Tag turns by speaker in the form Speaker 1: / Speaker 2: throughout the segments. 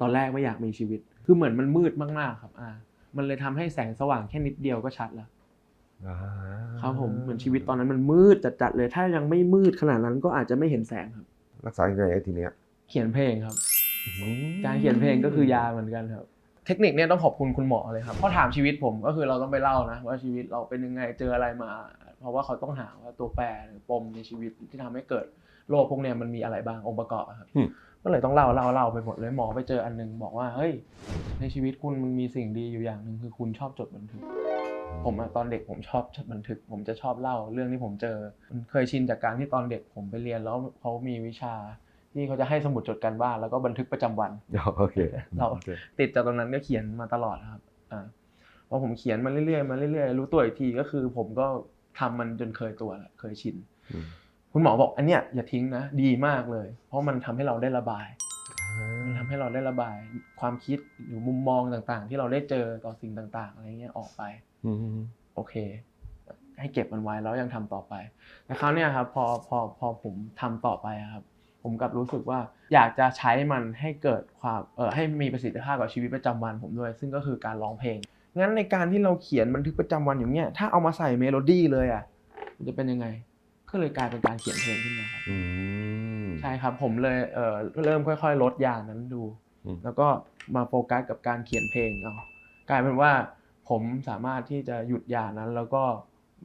Speaker 1: ตอนแรกไม่อยากมีชีวิต คือเหมือนมันมืดมากๆครับอ่ามันเลยทำให้แสงสว่างแค่นิดเดียวก็ชัดแล้ว
Speaker 2: อ่า
Speaker 1: ครับผมเหมือนชีวิตตอนนั้นมันมืดจัดๆเลย ถ้ายังไม่มืดขนาดนั้นก็อาจจะไม่เห็นแสงครับ
Speaker 2: รักษายังไงไอ้ทีเนี้ย
Speaker 1: เขียนเพลงครับ การเขียนเพลงก็คือยาเหมือนกันครับ เทคนิคเนี่ยต้องขอบคุณคุณหมอเลยครับเพราะถามชีวิตผมก็คือเราต้องไปเล่านะว่าชีวิตเราเป็นยังไงเจออะไรมา เพราะว่าเขาต้องหาว่าตัวแปรหรือปมในชีวิตที่ทำให้เกิด โรคพวกเนี้ยมันมีอะไรบ้างองค์ประกอบอะครับ
Speaker 2: อืม
Speaker 1: ก็เลยต้องเล่าเล่าเล่าไปหมดเลยหมอไปเจออันหนึงบอกว่าเฮ้ยในชีวิตคุณมันมีสิ่งดีอยู่อย่างหนึ่งคือคุณชอบจดบันทึก ผมอะตอนเด็กผมชอบจดบันทึก ผมจะชอบเล่าเรื่องที่ผมเจอมันเคยชินจากการที่ตอนเด็กผมไปเรียนแล้วเขามีวิชาที่เขาจะให้สมุดจดการบ้านแล้วก็บันทึกประจำวัน
Speaker 2: โอเค
Speaker 1: เรา
Speaker 2: โอเค
Speaker 1: ติดจากตรงนั้นก็เขียนมาตลอดครับอ่าพอผมเขียนมาเรื่อยๆมาเรื่อยๆรู้ตัวอีกทีก็คือ ผมก็ทำมันจนเคยตัวแล้วเคยชิน
Speaker 2: อืม
Speaker 1: คุณหมอบอกอันเนี้ยอย่าทิ้งนะ ดีมากเลย เพราะมันทำให้เราได้ระบายมันทำให้เราได้ระบายความคิดหรือมุมมองต่างๆ ที่เราได้เจอต่อสิ่งต่างๆ อะไรเงี้ยออกไป
Speaker 2: อืม
Speaker 1: โอเค ให้เก็บมันไว้แล้วยังทำต่อไปแต่คราวเนี้ยครับพอพอพอผมทำต่อไปอะครับ ผมกลับรู้สึกว่าอยากจะใช้มันให้เกิดความเออให้มีประสิทธิภาพกับชีวิตประจำวันผมด้วย ซึ่งก็คือการร้องเพลงงั้นในการที่เราเขียนบันทึกประจำวันอย่างเนี้ยถ้าเอามาใส่เมโลดี้เลยอะมันจะเป็นยังไง ก็เลยกลายเป็นการเขียนเพลงขึ้นมาครับ
Speaker 2: อืม
Speaker 1: ใช่ครับผมเลยเออเริ่มค่อย ๆ ลดยานั้นดู
Speaker 2: อืม
Speaker 1: แล้วก็มาโฟกัสกับการเขียนเพลงเอากลายเป็นว่าผมสามารถที่จะหยุดยานั้น แล้วก็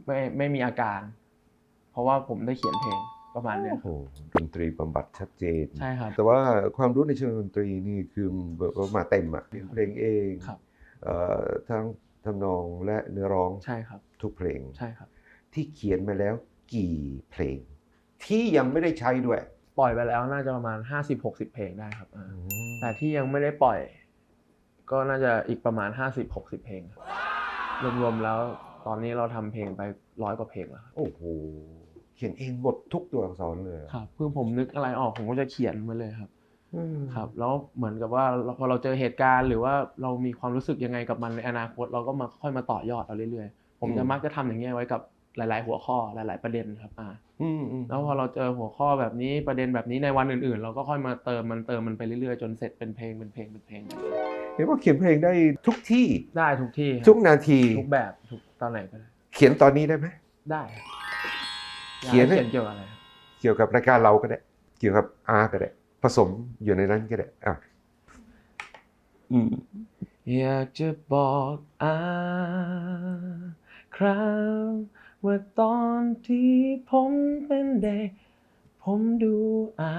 Speaker 1: ไม่ไม่มีอาการ เพราะว่าผมได้เขียนเพลงประมาณเนี้ย
Speaker 2: โอ้โหดนตรีบำบัดชัดเจน
Speaker 1: ใช่ครับ
Speaker 2: แต่ว่าความรู้ในเชิงดนตรีนี่คือแบบว่ามาเต็มอะเพลงเอง
Speaker 1: ครับ
Speaker 2: เอ่อทั้งทำนองและเนื้อร้อง
Speaker 1: ใช่ครับ
Speaker 2: ทุกเพลง
Speaker 1: ใช่ครับ
Speaker 2: ที่เขียนมาแล้ว กี่เพลง ที่ยังไม่ได้ใช้ด้วย
Speaker 1: ปล่อยไปแล้วน่าจะประมาณ 50-60 เพลงได้ครับอ่าแต่ที่ยังไม่ได้ปล่อย ก็น่าจะอีกประมาณ 50-60 เพลงครับรวมๆแล้วตอนนี้เราทำเพลงไปร้อยกว่าเพลงแล้วครับ
Speaker 2: โอ้โหเขียนเองหมดทุกตัวอักษรเลยอะ
Speaker 1: ครับเพื่อผมนึกอะไรออกผมก็จะเขียนมาเลยครับ
Speaker 2: อืม
Speaker 1: ครับแล้วเหมือนกับว่าเราพอเราเจอเหตุการณ์หรือว่าเรามีความรู้สึกยังไงกับมันในอนาคต เราก็มาค่อยมาต่อยอดเอาเรื่อยๆ ผมจะมักจะทำอย่างเงี้ยไว้กับ หลาย ๆ หัวข้อหลาย ๆ ประเด็นครับอ่า
Speaker 2: อืมอืม
Speaker 1: แล้วพอเราเจอหัวข้อแบบนี้ประเด็นแบบนี้ในวันอื่น ๆ เราก็ค่อยมาเติมมันเติมมันไปเรื่อย ๆ จนเสร็จเป็นเพลงเป็นเพลงเป็นเพลง
Speaker 2: เห็นว่าเขียนเพลงได้ทุกที่
Speaker 1: ได้ทุกที่ครับ
Speaker 2: ทุกนาที
Speaker 1: ทุกแบบทุกตอนไหนก็ได้
Speaker 2: เขียนตอนนี้ได้ไหม
Speaker 1: ได้ครับ
Speaker 2: เขียนให้
Speaker 1: เขียนเกี่ยวกับอะไรครับ
Speaker 2: เกี่ยวกับรายการเราก็ได้ เกี่ยวกับอาก็ได้ ผสมอยู่ในนั้นก็ได้อะอืม
Speaker 1: อยากจะบอกอาครับ ว่าตอนที่ผมเป็นเด็ก ผมดูอา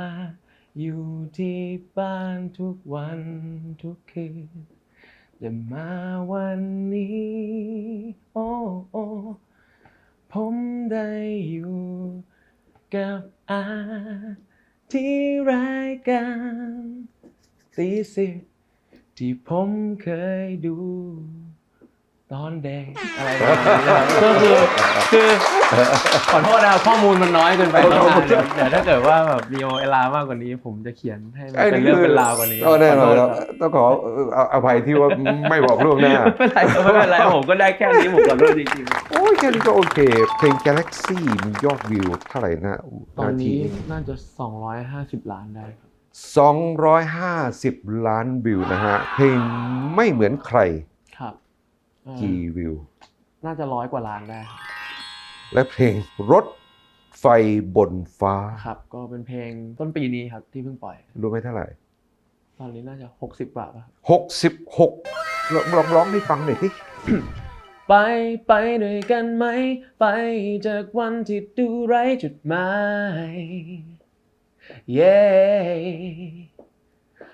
Speaker 1: อยู่ที่บ้านทุกวันทุกคืนแต่มาวันนี้ โอ้โอผมได้อยู่กับอาที่รายการตีสิบที่ผมเคยดู ตอนเด็กอะไรแบบนี้นะครับก็คือคือขอโทษนะครับข้อมูลมันน้อยเกินไปครับเดี๋ยวเดี๋ยวถ้าเกิดว่าแบบมีเวลามากกว่านี้ ผมจะเขียนให้มันเป็นเรื่องเป็นราวกว่านี้
Speaker 2: ก็แน่นอน
Speaker 1: ข
Speaker 2: แล้ว
Speaker 1: โทษครับ
Speaker 2: ต้องขอเอาอภัยที่ว่าไม่บอกล่วงหน้า
Speaker 1: ไม่เป็นไรครับไม่เป็นไรผมก็ได้แค่นี้ผมขอโทษจริง
Speaker 2: โอ้ยแค่นี้ก็โอเค เพลง Galaxy มียอดวิวเท่าไหร่นะ
Speaker 1: ๆตอนนี้น่าจะ 250 ล้านได้ครับ
Speaker 2: 250 ล้านวิวนะฮะเพลงไม่เหมือนใคร
Speaker 1: ครับเอ่อ
Speaker 2: กี่วิว
Speaker 1: น่าจะร้อยกว่าล้านได้ครับ
Speaker 2: และเพลงรถไฟบนฟ้า
Speaker 1: ครับ ก็เป็นเพลงต้นปีนี้ครับที่เพิ่งปล่อย
Speaker 2: รู้ไหมเท่าไหร่
Speaker 1: ตอนนี้น่าจะ 60กว่าป่ะครับ
Speaker 2: 66ลองลองร้องให้ฟังหน่อยสิ
Speaker 1: ไปไปด้วยกันไหม ไปจากวันที่ดูไร้จุดหมาย เย้